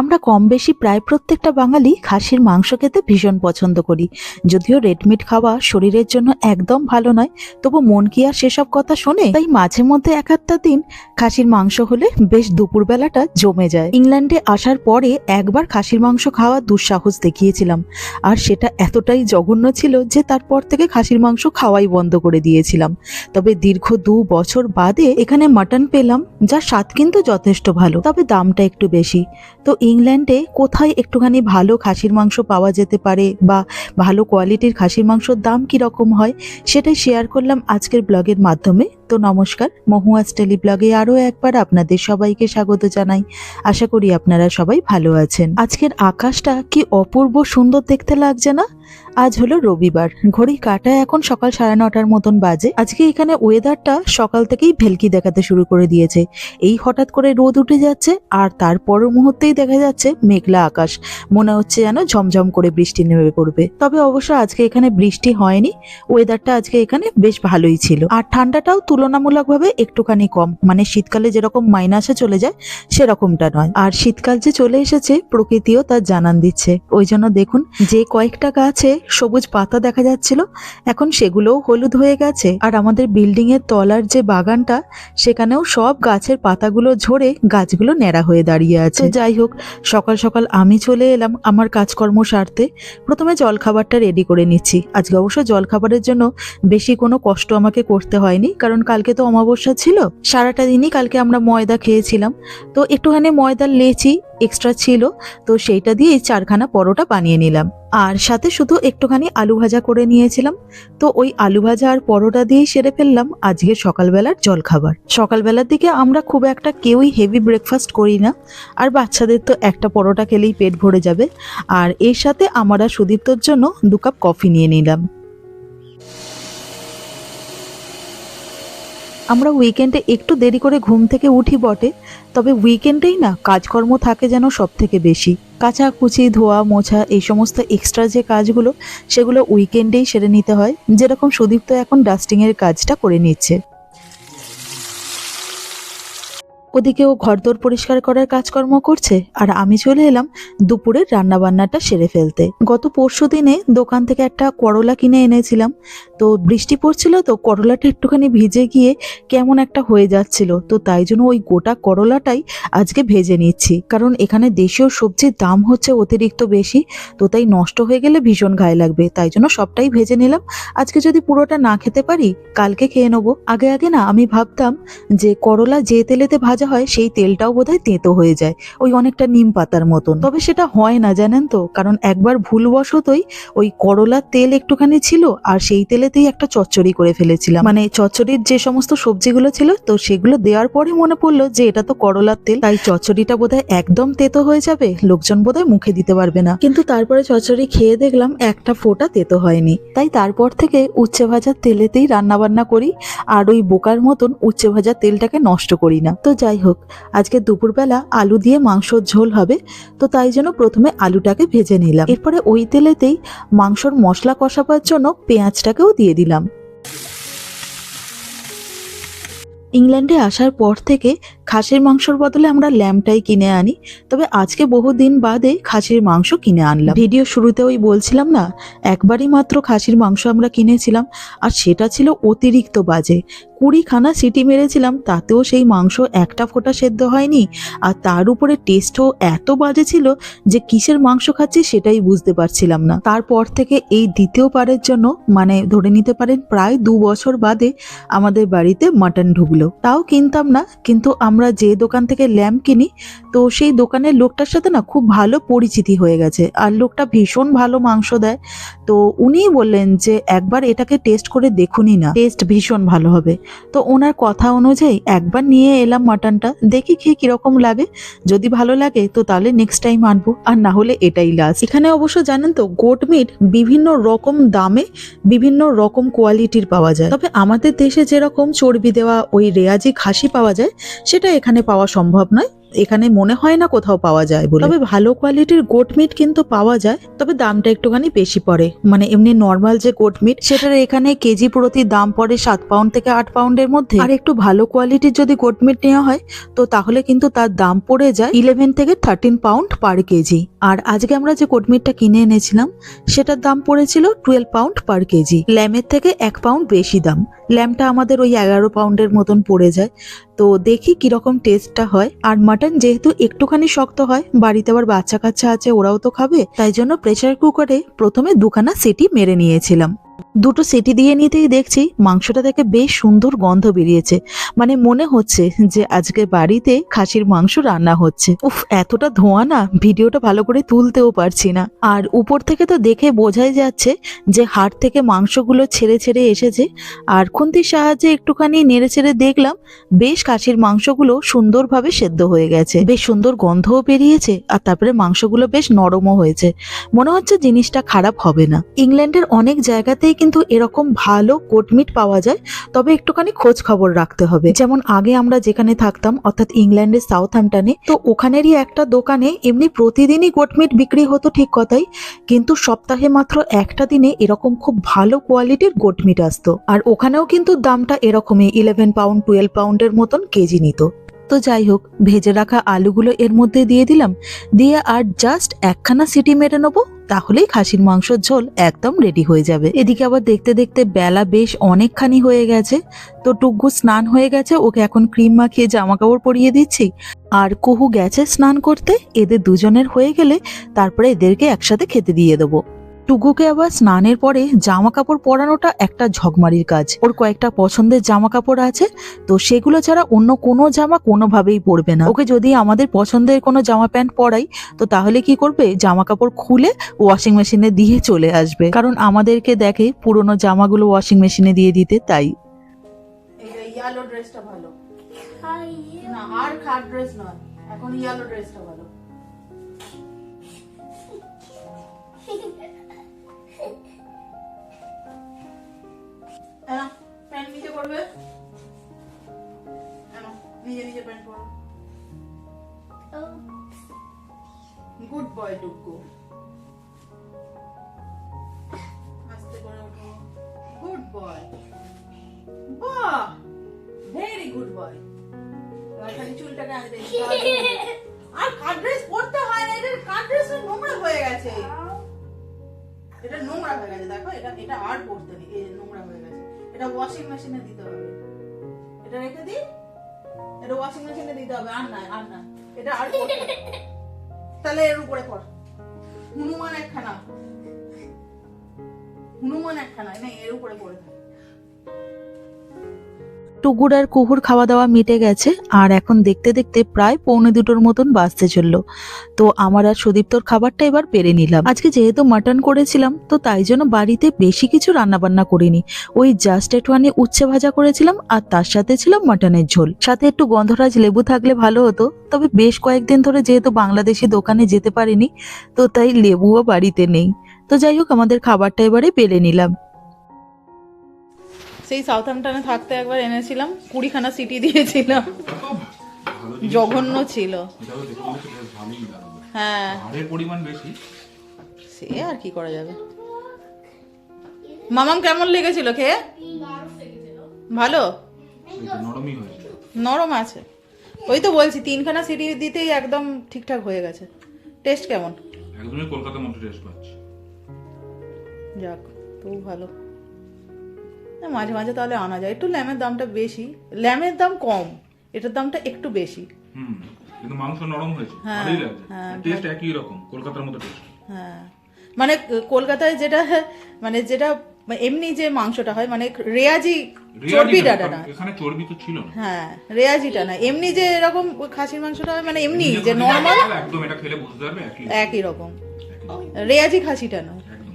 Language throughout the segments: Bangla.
আমরা কম বেশি প্রায় প্রত্যেকটা বাঙালি খাসির মাংস খেতে ভীষণ পছন্দ করি। যদিও রেডমিট খাওয়া শরীরের জন্য একদম ভালো নয়, তবু মন কি আর সেসব কথা শোনে? তাই মাঝে মধ্যে এক একটা দিন খাসির মাংস হলে বেশ দুপুরবেলাটা জমে যায়। ইংল্যান্ডে আসার পরে একবার খাসির মাংস খাওয়ার দুঃসাহস দেখিয়েছিলাম। আর সেটা এতটাই জঘন্য ছিল যে তারপর থেকে খাসির মাংস খাওয়াই বন্ধ করে দিয়েছিলাম। তবে দীর্ঘ দু বছর বাদে এখানে মাটন পেলাম, যার স্বাদ কিন্তু যথেষ্ট ভালো, তবে দামটা একটু বেশি। তো ইংল্যান্ডে কোথায় একটুখানি ভালো খাসির মাংস পাওয়া যেতে পারে বা ভালো কোয়ালিটির খাসির মাংসর দাম কি রকম হয়, সেটাই শেয়ার করলাম আজকের ব্লগের মাধ্যমে। তো নমস্কার, মহুয়াস টেলি ব্লগে আরও একবার আপনাদের সবাইকে স্বাগত জানাই। আশা করি আপনারা সবাই ভালো আছেন। আজকের আকাশটা কি অপূর্ব সুন্দর দেখতে লাগছে না? আজ হলো রবিবার। ঘড়ি কাটা এখন সকাল সাড়ে নটার মতন বাজে। আজকে এখানে ওয়েদারটা সকাল থেকেই ভেলকি দেখাতে শুরু করে দিয়েছে। এই হঠাৎ করে রোদ উঠে যাচ্ছে আর তার পর মুহূর্তেই দেখা যাচ্ছে মেঘলা আকাশ। মনে হচ্ছে যেন ঝমঝম করে বৃষ্টি নেমে পড়বে। তবে অবশ্য আজকে এখানে বৃষ্টি হয়নি। ওয়েদারটা আজকে এখানে বেশ ভালোই ছিল। আর ঠান্ডাটাও তুলনামূলকভাবে একটুখানি কম। মানে শীতকালে যেরকম মাইনাসে চলে যায়, সেরকমটা নয়। আর শীতকাল যে চলে এসেছে, প্রকৃতিও তার জানান দিচ্ছে। ওই জন্য দেখুন, যে কয়েকটা গাছে সবুজ পাতা দেখা যাচ্ছিল, এখন সেগুলোও হলুদ হয়ে গেছে। আর আমাদের বিল্ডিং এর তলার যে বাগানটা, সেখানেও সব গাছের পাতাগুলো ঝরে গাছগুলো ন্যাড়া হয়ে দাঁড়িয়ে আছে। যাই হোক, সকাল সকাল আমি চলে এলাম আমার কাজকর্ম সারতে। প্রথমে জলখাবারটা রেডি করে নিচ্ছি। আজকে অবশ্য জলখাবারের জন্য বেশি কোনো কষ্ট আমাকে করতে হয়নি, কারণ কালকে তো অমাবস্যা ছিল। সারাটা দিনই কালকে আমরা ময়দা খেয়েছিলাম। তো একটুখানি ময়দার লেচি এক্সট্রা ছিল, তো সেইটা দিয়ে চারখানা পরোটা বানিয়ে নিলাম। আর সাথে শুধু একটুখানি আলু ভাজা করে নিয়েছিলাম। তো ওই আলু ভাজা আর পরোটা দিয়েই সেরে ফেললাম আজকে সকালবেলার জলখাবার। সকালবেলার দিকে আমরা খুব একটা কেউই হেভি ব্রেকফাস্ট করি না, আর বাচ্চাদের তো একটা পরোটা খেলেই পেট ভরে যাবে। আর এর সাথে আমরা সুদীপ্তর জন্য দু কাপ কফি নিয়ে নিলাম। আমরা উইকেন্ডে একটু দেরি করে ঘুম থেকে উঠি বটে, তবে উইকেন্ডেই না, কাজকর্ম থাকে যেন সব থেকে বেশি। কাচাকুচি, ধোয়া, মোছা, এই সমস্ত এক্সট্রা যে কাজগুলো, সেগুলো উইকেন্ডেই সেরে নিতে হয়, যেরকম সুদীপ্ত এখন ডাস্টিংয়ের কাজটা করে নিচ্ছে। ওদিকে ও ঘরদোর পরিষ্কার করার কাজকর্ম করছে আর আমি চলে এলাম দুপুরের রান্নাবান্নাটা সেরে ফেলতে। গত পরশু দিনে দোকান থেকে একটা করলা কিনে এনেছিলাম। তো বৃষ্টি পড়ছিল তো করলাটা একটুখানি ভিজে গিয়ে কেমন একটা হয়ে যাচ্ছিল। তো তাই জন্য ওই গোটা করলাটাই আজকে ভেজে নিচ্ছি। কারণ এখানে দেশীয় সবজির দাম হচ্ছে অতিরিক্ত বেশি, তো তাই নষ্ট হয়ে গেলে ভীষণ গায়ে লাগবে। তাই জন্য সবটাই ভেজে নিলাম। আজকে যদি পুরোটা না খেতে পারি, কালকে খেয়ে নেব। আগে আগে না আমি ভাবতাম যে করলা যে তেলেতে ভাজা হয় সেই তেলটাও বোধহয় তেঁতো হয়ে যায়, ওই অনেকটা নিম পাতার মতন। তবে সেটা হয় না, জানেন তো? কারণ একবার ভুলবশতই ওই করলার তেল একটুখানি ছিল আর সেই তেলেতেই একটা চচ্চড়ি করে ফেলেছিলাম। মানে চচ্চড়ির যে সমস্ত সবজিগুলো ছিল, তো সেগুলো দেওয়ার পরে মনে পড়ল যে এটা তো করলার তেল, তাই চচ্চড়িটা বোধহয় একদম তেতো হয়ে যাবে, লোকজন বোধহয় মুখে দিতে পারবে না। কিন্তু তারপরে চচ্চড়ি খেয়ে দেখলাম একটা ফোঁটা তেতো হয়নি। তাই তারপর থেকে উচ্ছে ভাজার তেলেতেই রান্না বান্না করি আর ওই বোকার মতন উচ্ছে ভাজার তেলটাকে নষ্ট করি না। তো যাই হোক, আজকে দুপুরবেলা আলু দিয়ে মাংসর ঝোল হবে, তো তাই জন্য প্রথমে আলুটাকে ভেজে নিলাম। এরপরে ওই তেলেতেই মাংসর মশলা কষাবার জন্য পেঁয়াজটাকেও দিয়ে দিলাম। ইংল্যান্ডে আসার পর থেকে খাসির মাংসর বদলে আমরা ল্যাম্পটাই কিনে আনি। তবে আজকে বহুদিন বাদে খাসির মাংস কিনে আনলাম। ভিডিও শুরুতে ওই বলছিলাম না, একবারই মাত্র খাসির মাংস আমরা কিনেছিলাম, আর সেটা ছিল অতিরিক্ত বাজে। কুড়িখানা সিটি মেরেছিলাম, তাতেও সেই মাংস একটা ফোঁটা সেদ্ধ হয়নি, আর তার উপরে টেস্টও এত বাজে ছিল যে কিসের মাংস খাচ্ছি সেটাই বুঝতে পারছিলাম না। তারপর থেকে এই দ্বিতীয়বারের জন্য মানে ধরে নিতে পারেন প্রায় দু বছর বাদে, আমাদের বাড়িতে মাটন ঢুকলো। তাও কিনতাম না, কিন্তু আমরা যে দোকান থেকে ল্যাম্প কিনি, তো সেই দোকানের লোকটার সাথে না খুব ভালো পরিচিতি হয়ে গেছে। আর লোকটা ভীষণ ভালো মাংস দেয়। তো উনিই বললেন যে একবার এটাকে টেস্ট করে দেখুনই না। টেস্ট ভীষণ ভালো হবে। তো ওনার কথা অনুযায়ী একবার নিয়ে এলাম মাটনটা। দেখি খেয়ে কীরকম লাগে। যদি ভালো লাগে, তো তাহলে নেক্সট টাইম আনব। আর না হলে এটাই লাস্ট এখানে অবশ্য জানেন তো গোট মিট বিভিন্ন রকম দামে বিভিন্ন রকম কোয়ালিটির পাওয়া যায়। তবে আমাদের দেশে যেরকম চর্বি দেওয়া, ওই রেয়াজি খাসি পাওয়া যায়, সেটা এখানে পাওয়া সম্ভব নয়। এখানে মনে হয় না কোথাও পাওয়া যায় বলে। তবে ভালো কোয়ালিটির গোট মিট কিন্তু পাওয়া যায়, তবে দামটা একটুখানি বেশি পড়ে। মানে এমনি নর্মাল যে গোট মিট সেটার এখানে কেজি প্রতি দাম পড়ে সাত পাউন্ড থেকে আট পাউন্ডের মধ্যে। আর একটু ভালো কোয়ালিটির যদি গোট মিট নেওয়া হয়, তো তাহলে কিন্তু তার দাম পড়ে যায় ইলেভেন থেকে থার্টিন পাউন্ড পার কেজি। আর আজকে আমরা যে গোট মিটটা কিনে এনেছিলাম, সেটার দাম পড়েছিল টুয়েলভ পাউন্ড পার কেজি। ল্যামের থেকে এক পাউন্ড বেশি দাম। ল্যামটা আমাদের ওই এগারো পাউন্ডের মতন পড়ে যায়। তো দেখি কীরকম টেস্টটা হয়। আর মাটন যেহেতু একটুখানি শক্ত হয়, বাড়িতে আবার বাচ্চা কাচ্চা আছে, ওরাও তো খাবে। তাই জন্য প্রেশার কুকারে প্রথমে দুখানা সিটি মেরে নিয়েছিলাম। দুটো সিটি দিয়ে নিতেই দেখছি মাংসটা থেকে বেশ সুন্দর গন্ধ বেরিয়েছে। মানে মনে হচ্ছে যে আজকে বাড়িতে খাসির মাংস রান্না হচ্ছে। উফ, এতটা ধোঁয়া না, ভিডিওটা ভালো করে তুলতেও পারছি না। আর উপর থেকে তো দেখে বোঝাই যাচ্ছে যে হাট থেকে মাংসগুলো ছেড়ে ছেড়ে এসেছে। আর খুন্তির সাহায্যে একটুখানি নেড়ে ছেড়ে দেখলাম, বেশ খাসির মাংসগুলো সুন্দরভাবে সেদ্ধ হয়ে গেছে। বেশ সুন্দর গন্ধও বেরিয়েছে, আর তারপরে মাংসগুলো বেশ নরমও হয়েছে। মনে হচ্ছে জিনিসটা খারাপ হবে না। ইংল্যান্ডের অনেক জায়গাতেই কিন্তু এরকম ভালো কোটমিট পাওয়া যায়, তবে একটুখানি খোঁজ খবর রাখতে হবে। যেমন আগে আমরা যেখানে থাকতাম, অর্থাৎ ইংল্যান্ডের সাউথ হ্যাম্পটনে তো ওখানেরই একটা দোকানে এমনি প্রতিদিনই গোটমিট বিক্রি হতো ঠিক কথাই, কিন্তু সপ্তাহে মাত্র একটা দিনে এরকম খুব ভালো কোয়ালিটির গোটমিট আসতো। আর ওখানেও কিন্তু দামটা এরকমই ইলেভেন পাউন্ড টুয়েলভ পাউন্ডের মতন কেজি নিত। তো যাই হোক, ভেজে রাখা আলুগুলো এর মধ্যে দিয়ে দিলাম, দিয়ে আর জাস্ট একখানা সিটি মেরে নেব। তাহলেই খাসির মাংসর ঝোল একদম রেডি হয়ে যাবে। এদিকে আবার দেখতে দেখতে বেলা বেশ অনেকখানি হয়ে গেছে। তো টুকু স্নান হয়ে গেছে, ওকে এখন ক্রিম মাখিয়ে জামা কাপড় পরিয়ে দিচ্ছি। আর কুহু গেছে স্নান করতে, এদের দুজনের হয়ে গেলে তারপরে এদেরকে একসাথে খেতে দিয়ে দেবো। টুকুকে আবার স্নানের পরে জামা কাপড় পরানোটা একটা ঝকমারির কাজ। ওর কয়েকটা পছন্দের জামা কাপড় আছে তো সেগুলো ছাড়া অন্য কোনো জামা কোনোভাবেই পরবে না। ওকে যদি আমাদের পছন্দের কোনো জামা প্যান্ট পরাই তো তাহলে কি করবে? জামা কাপড় খুলে ওয়াশিং মেশিনে দিয়ে চলে আসবে। কারণ আমাদেরকে দেখে পুরোনো জামাগুলো ওয়াশিং মেশিনে দিয়ে দিতে তাই। ইয়ালো ড্রেসটা ভালো। না আর খাট ড্রেস নয়। এখন ইয়ালো ড্রেসটা ভালো। প্যান্ট নিচে করবে নিজে নিজে প্যান্ট পরো. গুড বয় টুকু আস্তে করে ওঠো। Good boy. বাহ! ভেরি গুড বয় খালি চুলটাকে আনতে আর কাট ড্রেস পরতে হয় না এটা কাট ড্রেস নোংরা হয়ে গেছে। এটা নোংরা হয়ে গেছে দেখো এটা এটা আর পরতে নেই নোংরা হয়ে গেছে। এটা ওয়াশিং মেশিনে দিতে হবে। এটা রেখে দিই। এটা ওয়াশিং মেশিনে দিতে হবে। আর না আর না। এটা আর তাহলে এর উপরে পর হনুমান একখানা। হনুমান একখানা। না, এর উপরে পড়ে থাকে টুকুর আর কুহুর খাওয়া দাওয়া মিটে গেছে, আর এখন দেখতে দেখতে প্রায় পৌনে দুটোর মতন বাঁচতে চলল। তো আমার আর সুদীপ্তর খাবারটা এবার পেরে নিলাম। আজকে যেহেতু মাটন করেছিলাম, তো তাই জন্য বাড়িতে বেশি কিছু রান্না বান্না করিনি। ওই জাস্ট একটুখানি উচ্ছে ভাজা করেছিলাম, আর তার সাথে ছিল মাটনের ঝোল। সাথে একটু গন্ধরাজ লেবু থাকলে ভালো হতো, তবে বেশ কয়েকদিন ধরে যেহেতু বাংলাদেশি দোকানে যেতে পারিনি, তো তাই লেবুও বাড়িতে নেই। তো যাই হোক, আমাদের খাবারটা এবারে পেরে নিলাম। সেই সাউথহ্যাম্পটনে থাকতে একবার এনেছিলাম কুড়িখানা সিটি দিয়েছিলাম। জঘন্য ছিল। হ্যাঁ। পরিমাণ বেশি। সে আর কি করা যাবে? মামাম কেমন লেগেছিল খেয়ে? ভালো? তো নরম আছে। ওই তো বলছি তিনখানা সিটি দিতেই একদম ঠিকঠাক হয়ে গেছে। টেস্ট কেমন? একদমই কলকাতার মতো টেস্ট পাচ্ছি। যাক তবু ভালো। মাঝে মাঝে তাহলে আনা যায়। একটু ল্যামের দামটা বেশি। ল্যামের দাম কম এটার দামটা একটু বেশি। হুম কিন্তু মাংস নরম হয়েছে হ্যাঁ, ভালোই লাগছে। হ্যাঁ, টেস্ট একই রকম কলকাতার মতো টেস্ট হ্যাঁ। মানে কলকাতায় যেটা মানে যেটা এমনি যে মাংসটা হয় মানে রেয়াজি চর্বিটা না। এখানে চর্বি তো ছিল না। হ্যাঁ রেয়াজিটা না। এমনি যে এরকম খাসির মাংসটা হয় মানে এমনি যে নর্মাল একদম এটা খেলে বুঝতে পারবে একই একই রকম। রেয়াজি খাসিটা না। একদম।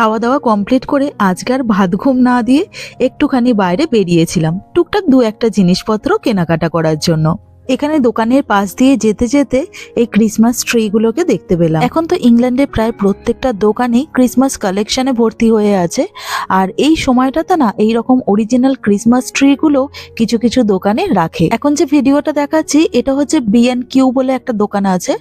খাওয়া দাওয়া কমপ্লিট করে আজকার ভাত ঘুম না দিয়ে একটুখানি বাইরে বেরিয়েছিলাম। টুকটাক দু একটা জিনিসপত্র কেনাকাটা করার জন্য। এখানে দোকানের পাশ দিয়ে যেতে যেতে এই ক্রিসমাস ট্রিগুলোকে দেখতে পেলাম। এখন তো ইংল্যান্ডে প্রায় প্রত্যেকটা দোকানেই ক্রিসমাস কালেকশনে ভর্তি হয়ে আছে। আর এই সময়টাতে না, এই রকম অরিজিনাল ক্রিসমাস ট্রিগুলো কিছু কিছু দোকানে রাখে। এখন যে ভিডিওটা দেখাচ্ছি, এটা হচ্ছে বিএন কিউ বলে একটা দোকান আছে।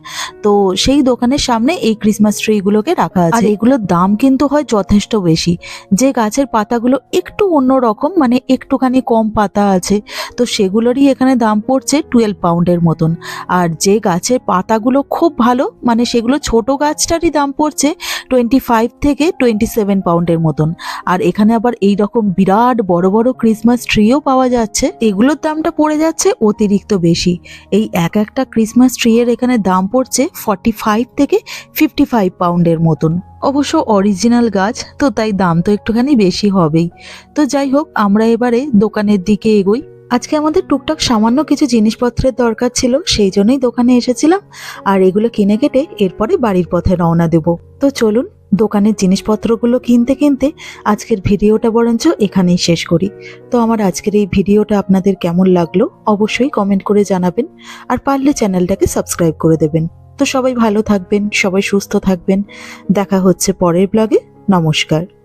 তো সেই দোকানের সামনে এই ক্রিসমাস ট্রিগুলোকে রাখা আছে। আর এগুলোর দাম কিন্তু হয় যথেষ্ট বেশি। যে গাছের পাতাগুলো একটু অন্যরকম মানে একটুখানি কম পাতা আছে, তো সেগুলোরই এখানে দাম পড়ছে টুয়েলভ পাউন্ডের মতন। আর যে গাছের পাতাগুলো খুব ভালো মানে সেগুলো ছোট গাছটারই দাম পড়ছে টোয়েন্টি ফাইভ থেকে টোয়েন্টি সেভেন পাউন্ডের মতন। আর এখানে আবার এই রকম বিরাট বড় বড় ক্রিসমাস ট্রিও পাওয়া যাচ্ছে। এগুলোর দামটা পড়ে যাচ্ছে অতিরিক্ত বেশি। এই এক একটা ক্রিসমাস ট্রি এর এখানে দাম পড়ছে ফর্টি ফাইভ থেকে ফিফটি ফাইভ পাউন্ডের মতন। অবশ্য অরিজিনাল গাছ, তো তাই দাম তো একটুখানি বেশি হবেই। তো যাই হোক, আমরা এবারে দোকানের দিকে এগোই। আজকে আমাদের টুকটাক সামান্য কিছু জিনিসপত্রের দরকার ছিল, সেই জন্যই দোকানে এসেছিলাম। আর এগুলো কিনে কেটে এরপরে বাড়ির পথে রওনা দেব। তো চলুন, দোকানের জিনিসপত্রগুলো কিনতে কিনতে আজকের ভিডিওটা বরঞ্চ এখানেই শেষ করি। তো আমার আজকের এই ভিডিওটা আপনাদের কেমন লাগল অবশ্যই কমেন্ট করে জানাবেন, আর পারলে চ্যানেলটাকে সাবস্ক্রাইব করে দেবেন। তো সবাই ভালো থাকবেন, সবাই সুস্থ থাকবেন। দেখা হচ্ছে পরের ব্লগে। নমস্কার।